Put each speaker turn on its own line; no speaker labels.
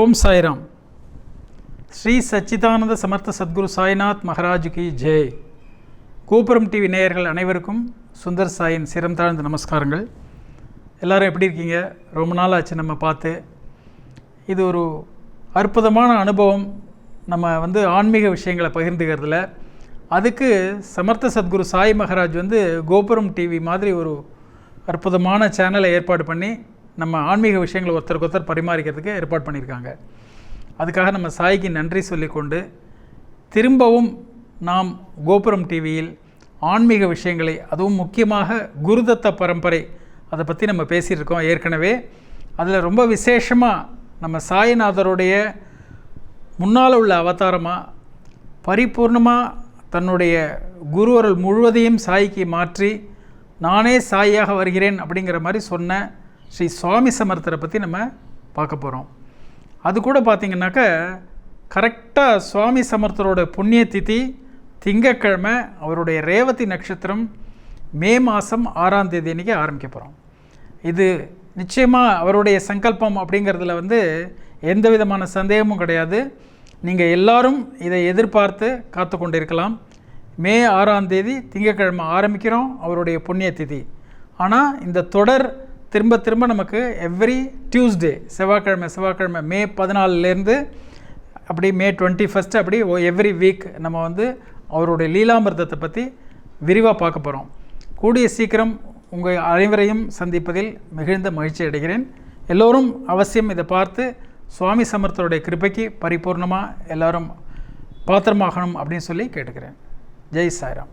ஓம் சாய்ராம். ஸ்ரீ சச்சிதானந்த சமர்த்த சத்குரு சாய்நாத் மகாராஜ் கி ஜெய் கோபுரம் டிவி நேயர்கள் அனைவருக்கும் சுந்தர் சாயின் சிரம் தாழ்ந்த நமஸ்காரங்கள். எல்லோரும் எப்படி இருக்கீங்க? ரொம்ப நாள் ஆச்சு நம்ம பார்த்து. இது ஒரு அற்புதமான அனுபவம். நம்ம வந்து ஆன்மீக விஷயங்களை பகிர்ந்துக்கிறதுல. அதுக்கு சமர்த்த சத்குரு சாய் மகாராஜ் வந்து கோபுரம் டிவி மாதிரி ஒரு அற்புதமான சேனலை ஏற்பாடு பண்ணி நம்ம ஆன்மீக விஷயங்களை ஒருத்தருக்கு ஒருத்தர் பரிமாறிக்கிறதுக்கு ஏற்பாடு பண்ணியிருக்காங்க. அதுக்காக நம்ம சாய்க்கு நன்றி சொல்லிக்கொண்டு திரும்பவும் நாம் கோபுரம் டிவியில் ஆன்மீக விஷயங்களை அதுவும் முக்கியமாக குருதத்த பரம்பரை அதை பற்றி நம்ம பேசியிருக்கோம் ஏற்கனவே. அதில் ரொம்ப விசேஷமாக நம்ம சாய்நாதருடைய முன்னால் உள்ள அவதாரமாக பரிபூர்ணமாக தன்னுடைய குருவரல் முழுவதையும் சாய்க்கு மாற்றி நானே சாயாக வருகிறேன் அப்படிங்கிற மாதிரி சொன்ன ஸ்ரீ சுவாமி சமர்த்தரை பற்றி நம்ம பார்க்க போகிறோம் அது கூட பார்த்திங்கனாக்க கரெக்டாக சுவாமி சமர்த்தரோட புண்ணிய திதி திங்கக்கிழமை அவருடைய ரேவதி நட்சத்திரம் மே மாதம் ஆறாம் தேதி அன்றைக்கி ஆரம்பிக்க போகிறோம் இது நிச்சயமாக அவருடைய சங்கல்பம் அப்படிங்கிறதுல வந்து எந்த விதமான சந்தேகமும் கிடையாது. நீங்கள் எல்லாரும் இதை எதிர்பார்த்து காத்து கொண்டிருக்கலாம். மே ஆறாம் தேதி திங்கக்கிழமை ஆரம்பிக்கிறோம் அவருடைய புண்ணிய திதி. ஆனால் இந்த தொடர் திரும்ப திரும்ப நமக்கு எவ்ரி டியூஸ்டே செவ்வாய்க்கிழமை செவ்வாய்க்கிழமை மே பதினாலுலேருந்து அப்படி மே டுவெண்ட்டி ஃபஸ்ட்டு அப்படி எவ்ரி வீக் நம்ம வந்து அவருடைய லீலாமிர்தத்தை பற்றி விரிவாக பார்க்க போகிறோம் கூடிய சீக்கிரம் உங்கள் அனைவரையும் சந்திப்பதில் மிகுந்த மகிழ்ச்சி அடைகிறேன். எல்லோரும் அவசியம் இதை பார்த்து சுவாமி சமர்த்தருடைய கிருபைக்கு பரிபூர்ணமாக எல்லோரும் பாத்திரமாகணும் அப்படின்னு சொல்லி கேட்டுக்கிறேன். ஜெய் சாய்ராம்.